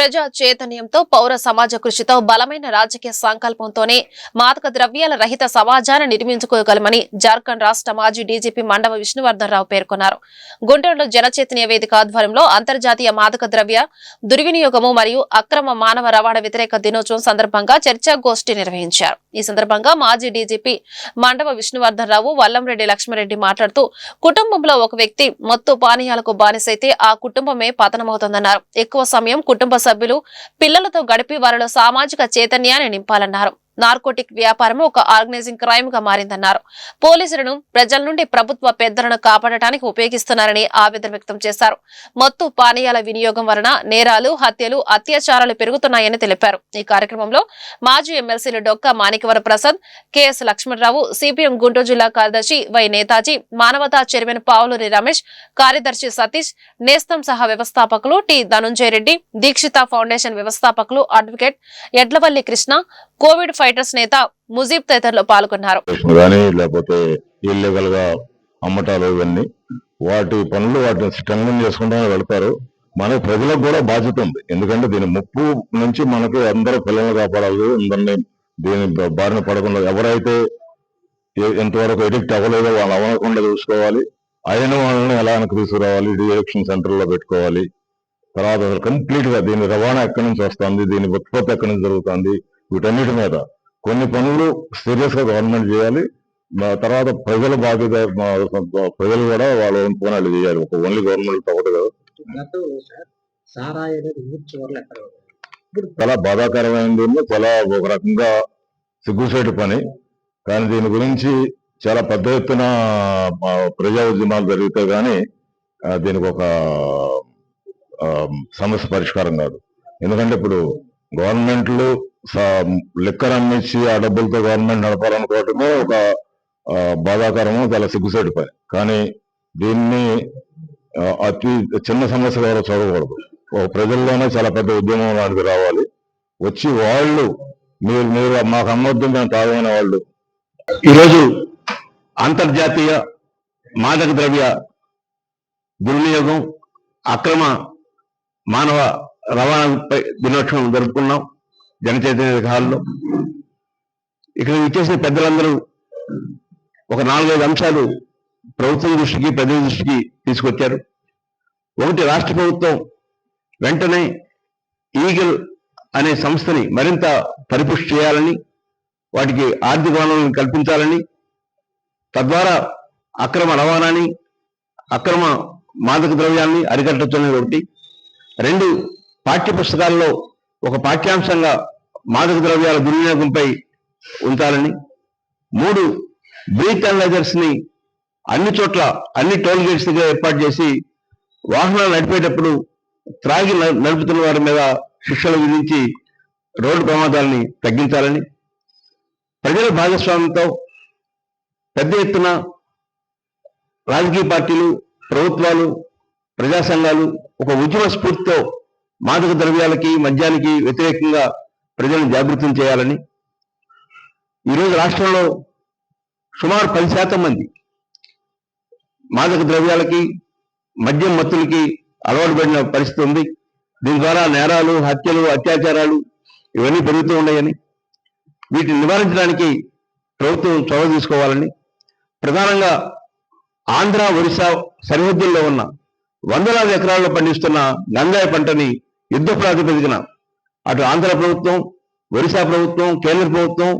ప్రజా చైతన్యంతో పౌర సమాజ కృషితో బలమైన రాజకీయ సంకల్పంతోనే మాదక ద్రవ్యాల రహిత సమాజాన్ని నిర్మించుకోగలమని జార్ఖండ్ రాష్ట్ర మాజీ డీజీపీ మండవ విష్ణువర్ధన్ రావు పేర్కొన్నారు. గుంటూరులో జనచైతన్య వేదిక ఆధ్వర్యంలో అంతర్జాతీయ మాదక ద్రవ్య దుర్వినియోగము మరియు అక్రమ మానవ రవాణా వ్యతిరేక దినోత్సవం సందర్భంగా చర్చాగోష్ఠి నిర్వహించారు. ఈ సందర్భంగా మాజీ డీజీపీ మండవ విష్ణువర్ధన్ రావు వల్లంరెడ్డి లక్ష్మారెడ్డి మాట్లాడుతూ కుటుంబంలో ఒక వ్యక్తి మత్తు పానీయాలకు బానిసైతే ఆ కుటుంబమే పతనమవుతుందన్నారు. ఎక్కువ సమయం కుటుంబ సభ్యులు పిల్లలతో గడిపి వారిలో సామాజిక చైతన్యాన్ని నింపాలన్నారు. నార్కోటిక్ వ్యాపారం ఒక ఆర్గనైజింగ్ క్రైమ్గా మారిందన్నారు. పోలీసులను ప్రజల నుండి ప్రభుత్వ పెద్దలను కాపాడటానికి ఉపయోగిస్తున్నారని ఆవేదన వ్యక్తం చేశారు. మత్తు పానీయాల వినియోగం వలన నేరాలు హత్యలు అత్యాచారాలు పెరుగుతున్నాయని తెలిపారు. ఈ కార్యక్రమంలో మాజీ ఎమ్మెల్సీలు డొక్క మాణికవర ప్రసాద్ కెఎస్ లక్ష్మణరావు సిపిఎం గుంటూరు జిల్లా కార్యదర్శి వై నేతాజీ మానవతా చైర్మన్ పావులూరి రమేష్ కార్యదర్శి సతీష్ నేస్తం సహా వ్యవస్థాపకులు టి ధనుంజయ రెడ్డి దీక్షిత ఫౌండేషన్ వ్యవస్థాపకులు advocate Edlavalli Krishna covid fighters నేత ముజీబ్ తదితరులు పాల్గొన్నారు. కానీ లేకపోతే ఇల్లీగల్గా అమ్మటాలు ఇవన్నీ వాటి పనులు వాటిని స్ట్రెంగ్ చేసుకుంటూ వెళ్తారు. మన ప్రజలకు కూడా బాధ్యత ఉంది. ఎందుకంటే దీని ముప్పు నుంచి మనకి అందరూ పిల్లల్ని కాపాడాలి. అందరినీ దీని బారిన పడకుండా ఎవరైతే ఎంతవరకు ఎడిక్ట్ అవ్వలేదో వాళ్ళు అవ్వకుండా చూసుకోవాలి. అయిన వాళ్ళని ఎలా వెనక్కి తీసుకురావాలి? డిఎడిక్షన్ సెంటర్లో పెట్టుకోవాలి. తర్వాత కంప్లీట్గా దీని రవాణా ఎక్కడి నుంచి వస్తుంది? దీని ఉత్పత్తి ఎక్కడి నుంచి జరుగుతుంది? వీటన్నిటి మీద కొన్ని పనులు సీరియస్గా గవర్నమెంట్ చేయాలి. తర్వాత ప్రజల బాధ్యత ప్రజలు కూడా వాళ్ళ ఓన్ పనులు చేయాలి. ఒక ఓన్లీ గవర్నమెంట్ తగ్గదు కదా. చాలా బాధాకరమైనది ఉంది. చాలా ఒక రకంగా సిగ్గుసేటు పని. కానీ దీని గురించి చాలా పెద్ద ఎత్తున ప్రజా ఉద్యమాలు జరిగితే గానీ ఆ, దీనికి ఒక సమస్య పరిష్కారం కాదు. ఎందుకంటే ఇప్పుడు గవర్నమెంట్లు లెక్కర్ అమ్మించి ఆ డబ్బులతో గవర్నమెంట్ నడపాలనుకోవటమే ఒక ఆ, బాధాకరము చాలా సిగ్గుసేటు పని. కానీ దీన్ని అతి చిన్న సమస్య ద్వారా చూడకూడదు. ఒక ప్రజల్లోనే చాలా పెద్ద ఉద్యమం లాంటిది రావాలి. వచ్చి వాళ్ళు మీరు మీరు మాకు అమ్మొద్దు మేము తాగైన వాళ్ళు. ఈరోజు అంతర్జాతీయ మాదక ద్రవ్య దుర్వినియోగం అక్రమ మానవ రవాణాపై దినోత్సవం జరుపుకున్నాం. జనచైతన్య హాల్లో. ఇక్కడ ఇచ్చేసిన పెద్దలందరూ ఒక నాలుగైదు అంశాలు ప్రభుత్వం దృష్టికి ప్రజల దృష్టికి తీసుకొచ్చారు. ఒకటి రాష్ట్ర ప్రభుత్వం వెంటనే ఈగల్ అనే సంస్థని మరింత పరిపుష్టి చేయాలని వాటికి ఆర్థిక వనరులను కల్పించాలని తద్వారా అక్రమ రవాణాని అక్రమ మాదక ద్రవ్యాన్ని అరికట్టచ్చనేది ఒకటి. రెండు పాఠ్య పుస్తకాల్లో ఒక పాఠ్యాంశంగా మాదక ద్రవ్యాల దుర్వినియోగంపై ఉంచాలని మూడు బ్రీత్ అనలైజర్స్ని అన్ని చోట్ల అన్ని టోల్ గేట్స్ దగ్గర ఏర్పాటు చేసి వాహనాలు నడిపేటప్పుడు త్రాగి నడుపుతున్న వారి మీద శిక్షలు విధించి రోడ్డు ప్రమాదాలని తగ్గించాలని ప్రజల భాగస్వామ్యంతో పెద్ద ఎత్తున రాజకీయ పార్టీలు ప్రభుత్వాలు ప్రజా సంఘాలు ఒక ఉద్యమ స్ఫూర్తితో మాదక ద్రవ్యాలకి మద్యానికి వ్యతిరేకంగా ప్రజలను జాగృతం చేయాలని ఈరోజు రాష్ట్రంలో సుమారు పది శాతం మంది మాదక ద్రవ్యాలకి మద్యం మత్తులకి అలవాటు పడిన పరిస్థితి ఉంది. దీని ద్వారా నేరాలు హత్యలు అత్యాచారాలు ఇవన్నీ పెరుగుతూ ఉన్నాయని వీటిని నివారించడానికి ప్రభుత్వం చొరవ తీసుకోవాలని ప్రధానంగా ఆంధ్ర ఒరిస్సా సరిహద్దుల్లో ఉన్న వందలాది ఎకరాల్లో పండిస్తున్న గంగాయ పంటని యుద్ధ ప్రాతిపదికన అటు ఆంధ్ర ప్రభుత్వం ఒరిస్సా ప్రభుత్వం కేంద్ర ప్రభుత్వం